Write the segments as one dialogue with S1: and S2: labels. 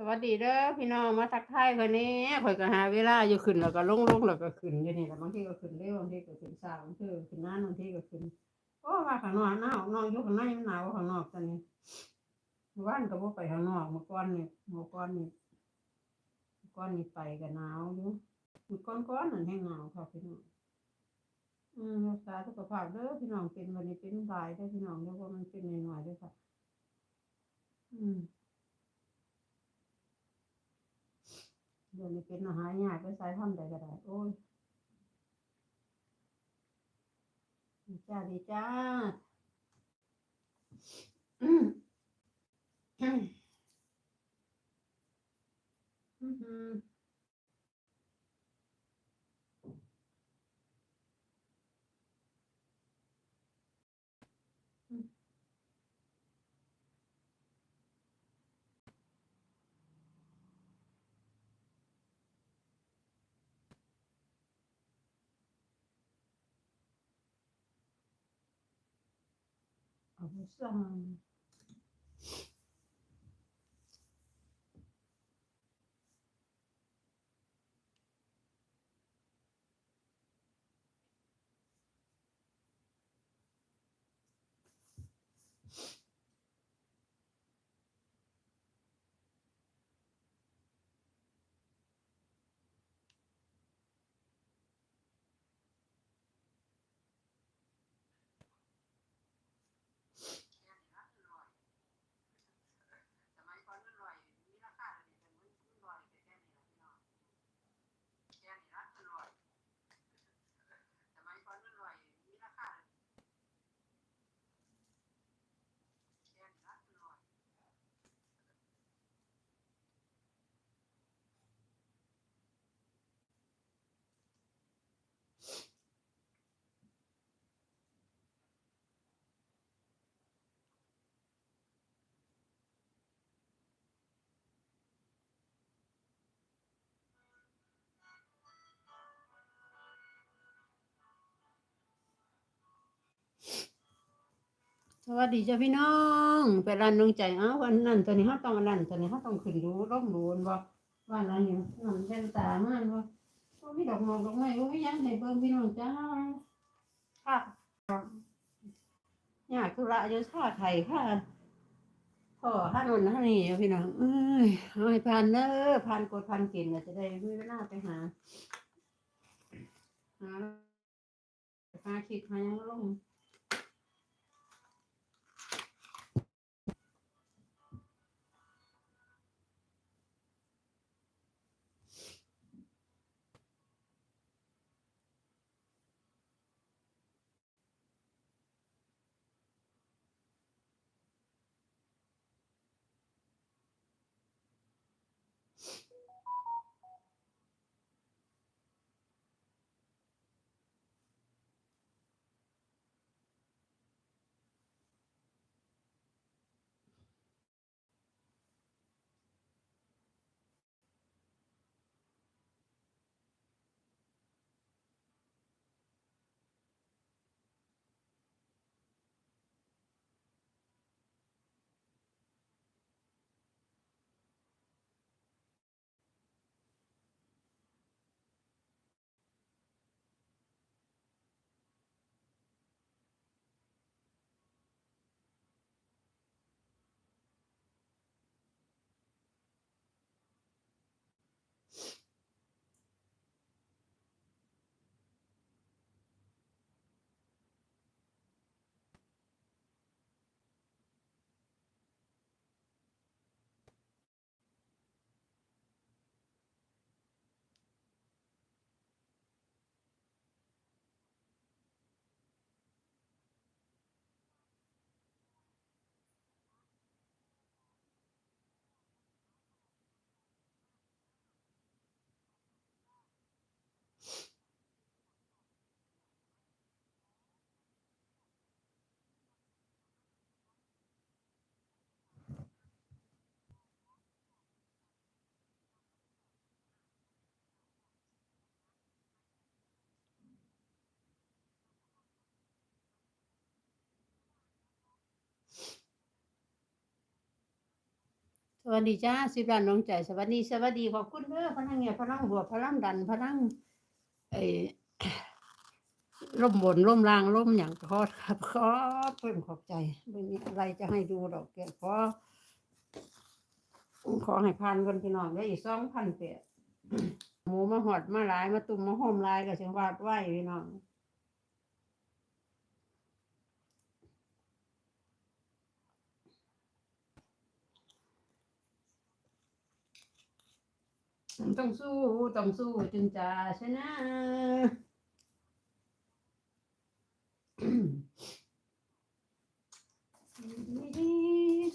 S1: สวัสดีเด้อพี่น้องมาทักทายคนนี้ข่อยก็หาเวลาอยู่ขึ้นแล้วก็ลงลงแล้วก็ขึ้นอยู่นี่แหละบางทีก็ขึ้นเร็วบางทีก็ขึ้นช้าบางทีก็ขึ้นนานบางทีก็ขึ้นโอ้ว่าข้างนอกหนาวน้องอยู่ข้างในมันหนาวข้างนอกตอนนี้เมื่านก็บ่ไปข้างนอกเมื่อก่อนนี่เมื่อก่อนนี่เมื่อก่อนนี่ไปก็หนาวอยู่เมื่อก่อนก่อนนั่นแห้งหนาวค่ะพี่น้องอืมรักษาสุขภาพเด้อพี่น้องเป็นวันนี้เป็นหลายเด้พี่น้องเด้อว่ามันเป็นหน่อยๆด้อค่ะ อืม เดี๋ยวนี้เป็นอาหารยากก็ใช้ทำได้ก็ได้โอ้ยจ้าดีจ้าอืม อื วัสดีจ้าพี่น้อง ไปร้านดวงใจเอ้าวันนั้นตอนนี้เขาต้องอันนั้นตอนนี้เขาต้องขึ้นดูร่องดูนบ่ว่าอะไรอยู่นั่นเป็นตามากบ่ว่ามีดอกมอกดอกไม้ว่ามีหยังให้เบิ่งพี่น้องจ้าค่ะอยากธุระอยู่ท่าไทยค่ะพ่อท่านนนท่านนี่อยู่พี่น้องเอ้ยเอาให้ผ่านเด้อผ่านกดผ่านเกณฑ์น่ะจะได้มีเวลาไปหาหาหาคลิปหาหยังลง วัสดีจ้าสิบล้านน้องใจสวัสดีสวัสดีขอบคุณเด้อพลังเงียบพลังบวพลังดันพลังไอ้ร่มบนร่มล่างร่มอย่างขอครับขอเพิ่มขอบใจไม่มีอะไรจะให้ดูดอกแกขอขอให้พันคนพี่น้องได้อีกสองพันเปียหมูมาหอดมาหลายมาตุ่มมาหอมลายก็เสียงวาดไหวพี่น้อง ต้องสู้ต้องสู้จึงจะชนะ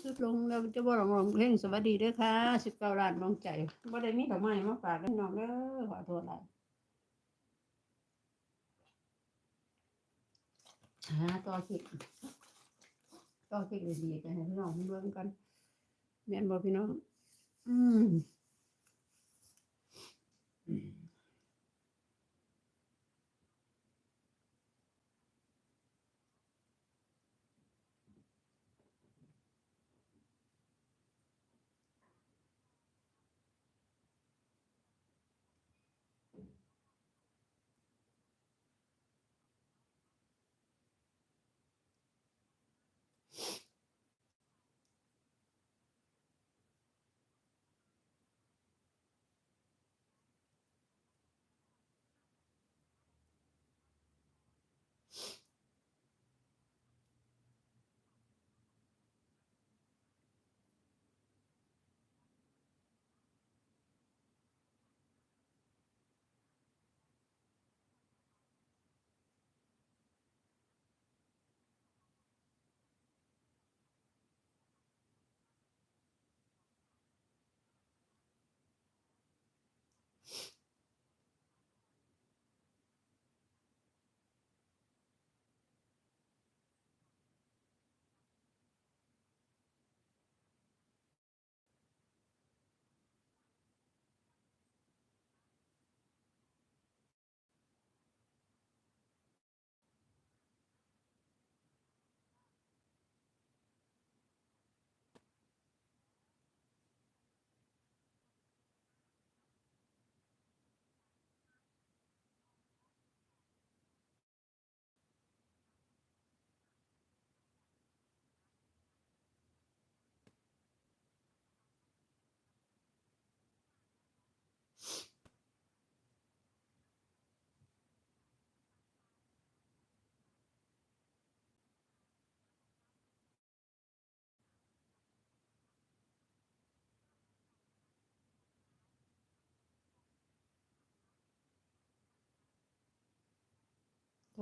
S1: สุดลงเราจะบอกลองเพลงสวัสดีด้วยค่ะสิบเก้าล้านมองใจบ่ได้มีดอกไม้มาฝากพี่น้องเด้อขอโทษหลายหาต่อคิดต่อคิดดีๆกันให้พี่น้องเบิ่งกันแม่นบ่พี่น้อง อืม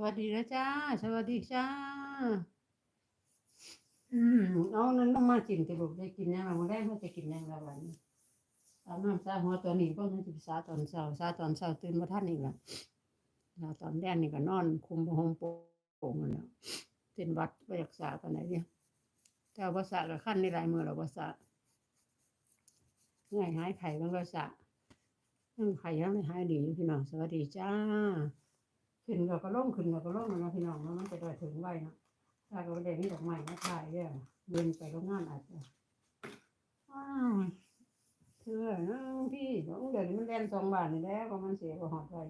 S1: วัสดีนะจ้า สวัสดีจ้า อืมเอานั้นต้องมากินติลูกได้กินยังไงมื้อแรกเขาจะกินยังไงวันนี้อาบน้ำซาหัวตัวนี้ก็มันจะสาตอนเช้าซาตอนเช้าตื่นมาท่านอีกละซาตอนแดนนี่ก็นอน คุมผ้าห่มโป่งกันแหละเป็นวัดไปรักษาตอนไหนเนี่ยแต่ว่าภาษากับขั้นในลายมือเราภาษาง่ายหายไข่บางภาษายังไข่ยังไม่หายดีอยู่พี่น้องสวัสดีจ้า ขึ้นเราก็ล่มขึ้นเราก็ล่มนะพี่น้องเนาะมันจะได้ถึงไว้เนาะถ้าเราได้มีดอกไม้มาถ่ายเนี่ยเดินไปโรงงานอาจจะว้าวเชื่อนะพี่น้องเดี๋ยวนี้มันแล่นสองบาทนี่แหล้วก็มันเสียก็หอดไว้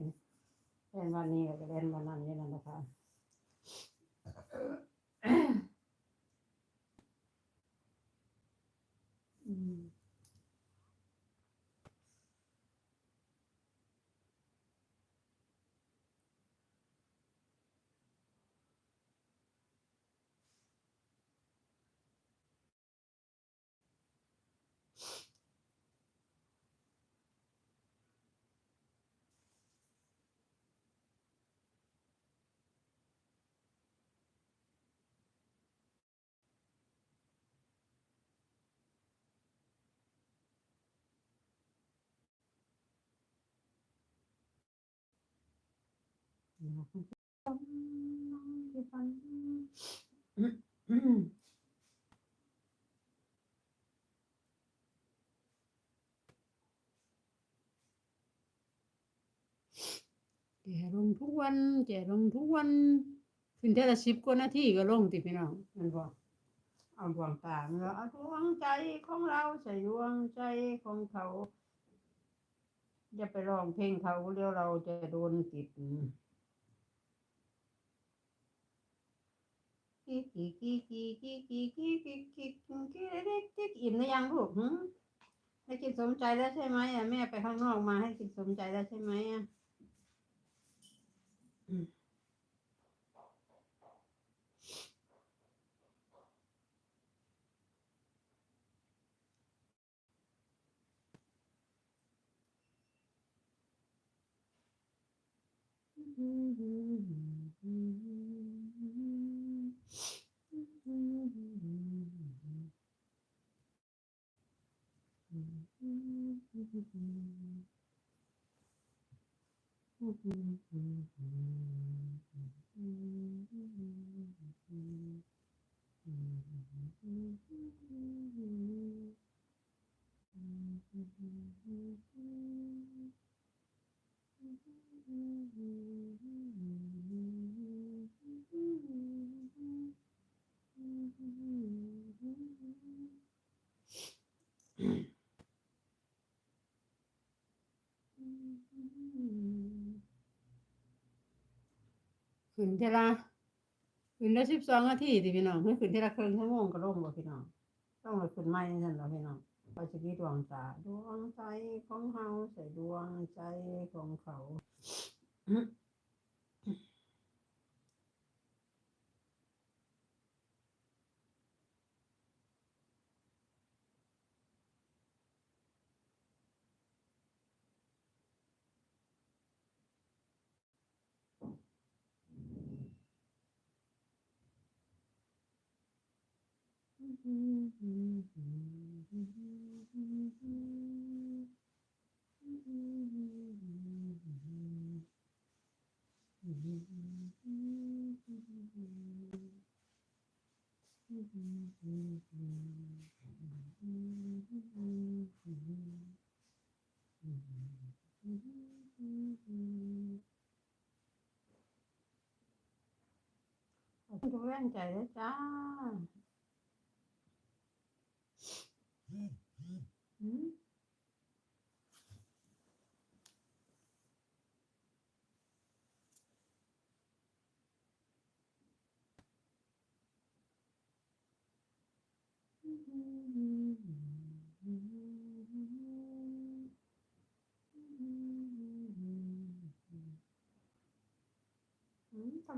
S1: แล่นวันนี้แล้วก็แล่นวันนั้นนี่นั่นนะคะอืมอืม แก่ลงทุกวันแก่ลงทุกวัน ขึ้นแต่ละสิบกว่านาทีก็ลงติพี่น้องมันบอกเอาดวงตาเมื่อเอาดวงใจของเราใส่ดวงใจของเขา อย่าไปร้องเพลงเขาเดี๋ยวเราจะโดนติด อิ่มหรือยังลูกหึให้กินสมใจแล้วใช่ไหมอะแม่ไปข้างนอกมาให้กินสมใจแล้วใช่ไหมอะอืม Mm-hmm. ขึ้นเทละขึ้นได้สิบสองนาทีติพี่น้องไม่ขึ้นเทละครึ่งชั่วโมงก็ลงบ่พี่น้องต้องเลยขึ้นไม่นั่นหรอพี่น้องเราจะมีดวงตาดวงใจของเฮาใส่ดวงใจของเขา 노란자였다. ทำ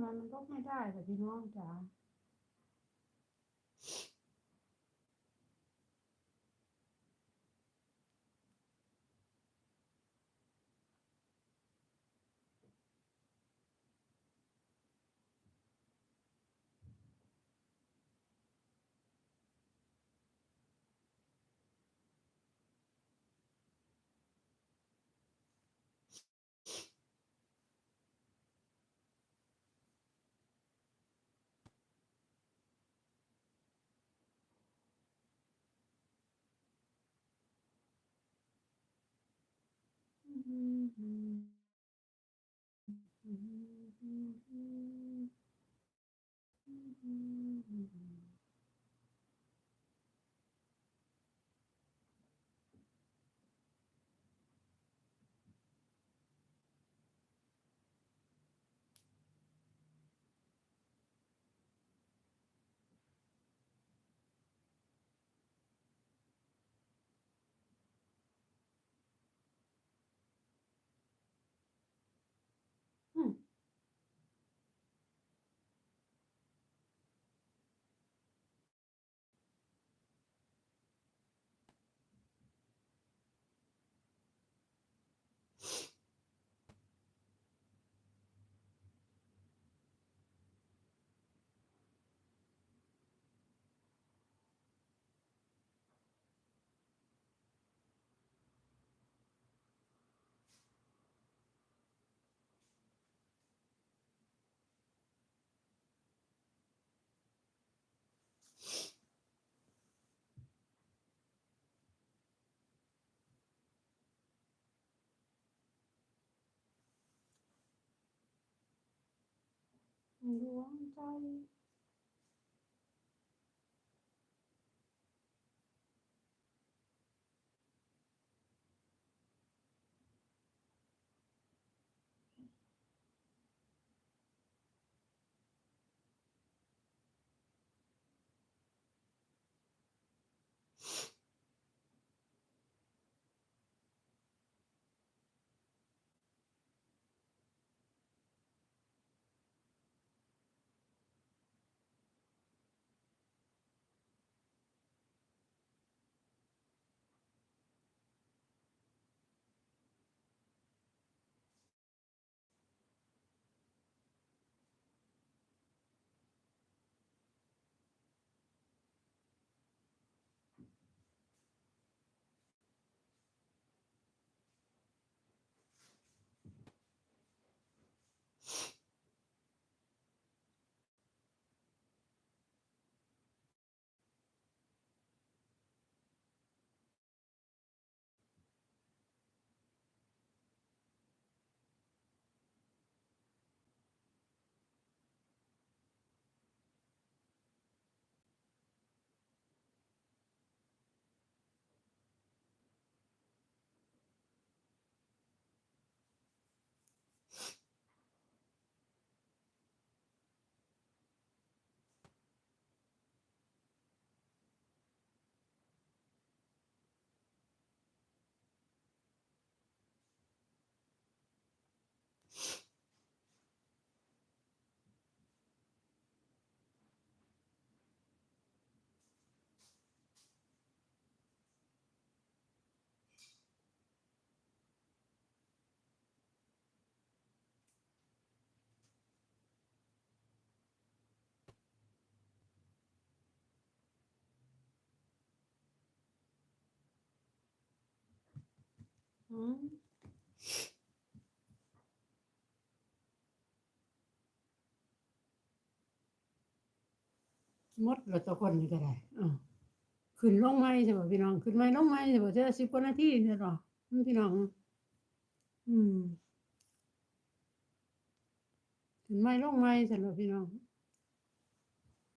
S1: ไมมันลุกไม่ได้แต่พี่น้องจ๋า Mm-hmm. 你忘在 มดแล้วแตะคนนี่ก็ได้อ่าขึ้นลงไม้ใช่ป่ะพี่น้อง ขึ้นไม้ลงไม้ใช่ป่ะเจ้าสิบกว่านาทีใช่ป่ะอืมพี่น้อง อืมขึ้นไม้ลงไม้ใช่ป่ะพี่น้อง